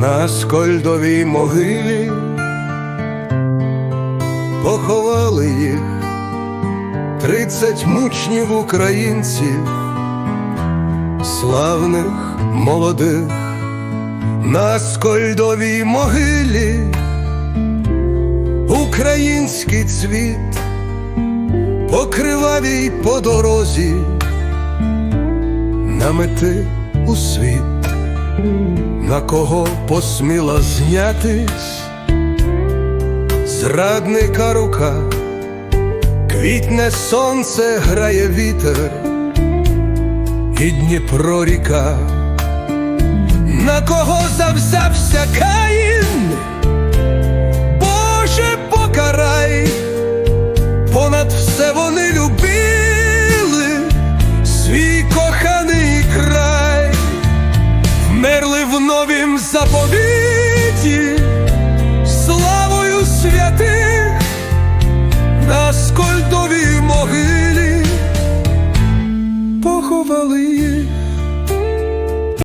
на скольдовій могилі. Поховали їх тридцять мучнів українців, славних молодих на скольдовій могилі, український цвіт покривавій по дорозі, намети у світ на кого посміла знятись зрадника рука, квітне сонце грає вітер, і Дніпро ріка, на кого завзявся Каїн, вмерли в новім заповіті,